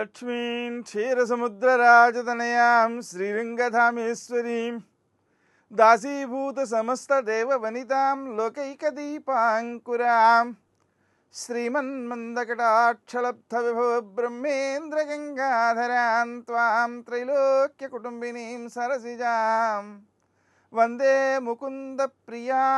महालक्ष्मीं क्षीरसमुद्रराजतनयां श्रीरङ्गधामेश्वरीं दासीभूतसमस्तदेववनितां लोकैकदीपाङ्कुरां श्रीमन्मन्दकटाक्षलब्धविभवब्रह्मेन्द्रगङ्गाधरां त्वां त्रैलोक्यकुटुम्बिनीं सरसिजां वंदे मुकुन्दप्रियाँ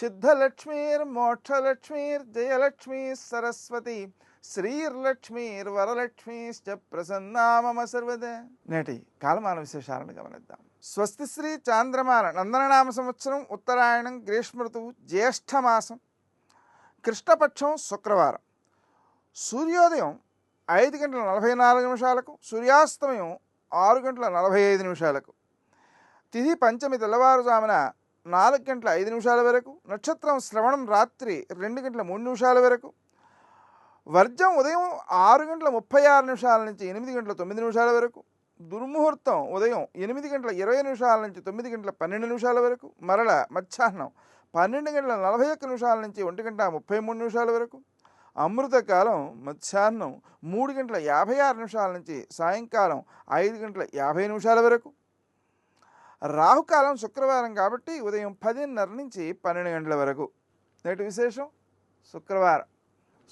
सिद्धलक्ष्मीर्मोक्षलक्ष्मीर्जयलक्ष्मीः सरस्वती త్రైలోక్య వరలక్ష్మీశ్చ ప్రసన్నామమ సర్వదే. నేటి కాలమాన విశేషాలను గమనిద్దాం. స్వస్తి శ్రీ చాంద్రమాన నందననామ సంవత్సరం ఉత్తరాయణం గ్రీష్మ ఋతువు జ్యేష్ఠమాసం కృష్ణపక్షం శుక్రవారం. సూర్యోదయం ఐదు గంటల నలభై నాలుగు నిమిషాలకు సూర్యాస్తమయం ఆరు గంటల నలభై ఐదు నిమిషాలకు. తిథి పంచమి తెల్లవారుజామున నాలుగు గంటల ఐదు నిమిషాల వరకు నక్షత్రం శ్రవణం రాత్రి రెండు గంటల మూడు నిమిషాల వరకు వర్జం ఉదయం ఆరు గంటల ముప్పై ఆరు నిమిషాల నుంచి ఎనిమిది గంటల తొమ్మిది నిమిషాల వరకు దుర్ముహూర్తం ఉదయం ఎనిమిది గంటల ఇరవై నిమిషాల నుంచి తొమ్మిది గంటల పన్నెండు నిమిషాల వరకు మరల మధ్యాహ్నం పన్నెండు గంటల నలభై ఒక్క నిమిషాల నుంచి ఒంటి గంట ముప్పై మూడు నిమిషాల వరకు అమృతకాలం మధ్యాహ్నం మూడు గంటల యాభై ఆరు నిమిషాల నుంచి సాయంకాలం ఐదు గంటల యాభై నిమిషాల వరకు. రాహుకాలం శుక్రవారం కాబట్టి ఉదయం పదిన్నర నుంచి పన్నెండు గంటల వరకు. నేటి విశేషం? శుక్రవారం.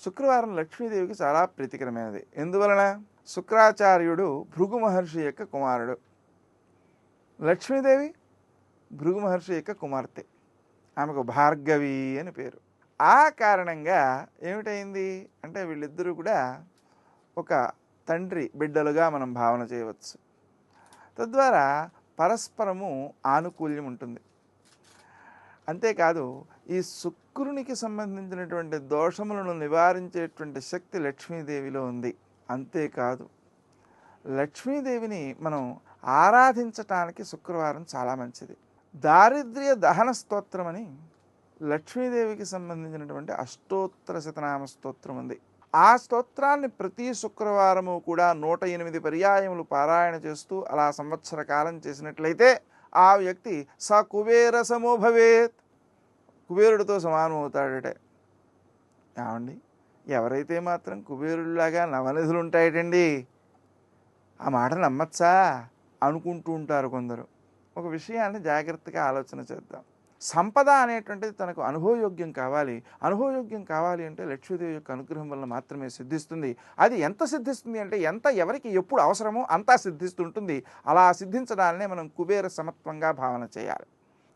శుక్రవారం లక్ష్మీదేవికి చాలా ప్రీతికరమైనది. ఎందువలన? శుక్రాచార్యుడు భృగు మహర్షి యొక్క కుమారుడు. లక్ష్మీదేవి భృగు మహర్షి యొక్క కుమార్తె. ఆమెకు భార్గవి అని పేరు. ఆ కారణంగా ఏమిటైంది అంటే వీళ్ళిద్దరూ కూడా ఒక తండ్రి బిడ్డలుగా మనం భావన చేయవచ్చు. తద్వారా పరస్పరము ఆనుకూల్యం ఉంటుంది. అంతేకాదు ఈ శుక్రునికి సంబంధించినటువంటి దోషములను నివారించేటువంటి శక్తి లక్ష్మీదేవిలో ఉంది. అంతేకాదు లక్ష్మీదేవిని మనం ఆరాధించటానికి శుక్రవారం చాలా మంచిది. దారిద్ర్య దహన స్తోత్రం అని లక్ష్మీదేవికి సంబంధించినటువంటి అష్టోత్తర శతనామ స్తోత్రం ఉంది. ఆ స్తోత్రాన్ని ప్రతి శుక్రవారము కూడా నూట ఎనిమిది పర్యాయములు పారాయణ చేస్తూ అలా సంవత్సర కాలం చేసినట్లయితే ఆ వ్యక్తి స కుబేర సమో భవేత్ కుబేరుడితో సమానం అవుతాడటే. ఏమండి? ఎవరైతే మాత్రం కుబేరుడిలాగా నవనిధులు ఉంటాయటండి ఆ మాట నమ్మచ్చా? అనుకుంటూ ఉంటారు కొందరు. ఒక విషయాన్ని జాగ్రత్తగా ఆలోచన చేద్దాం. సంపద అనేటువంటిది తనకు అనుభవయోగ్యం కావాలి. అనుభవయోగ్యం కావాలి అంటే లక్ష్మీదేవి యొక్క అనుగ్రహం వల్ల మాత్రమే సిద్ధిస్తుంది. అది ఎంత సిద్ధిస్తుంది అంటే ఎంత ఎవరికి ఎప్పుడు అవసరమో అంతా సిద్ధిస్తుంటుంది. అలా సిద్ధించడాన్నే మనం కుబేర సమత్వంగా భావన చేయాలి.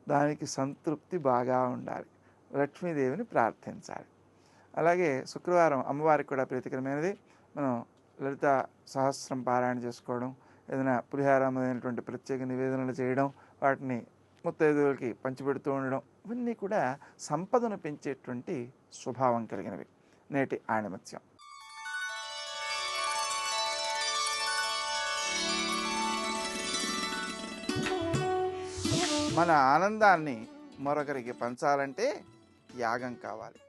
దానికి సంతృప్తి బాగా ఉండాలి. లక్ష్మీదేవిని ప్రార్థించాలి. అలాగే శుక్రవారం అమ్మవారికి కూడా ప్రీతికరమైనది. మనం లలిత సహస్రం పారాయణ చేసుకోవడం ఏదైనా పులిహారమైనటువంటి ప్రత్యేక నివేదనలు చేయడం వాటిని ముత్తైదువులకి పంచిపెడుతూ ఉండడం ఇవన్నీ కూడా సంపదను పెంచేటువంటి స్వభావం కలిగినవి. నేటి ఆణిమత్యం. మన ఆనందాన్ని మరొకరికి పంచాలంటే యాగం కావాలి.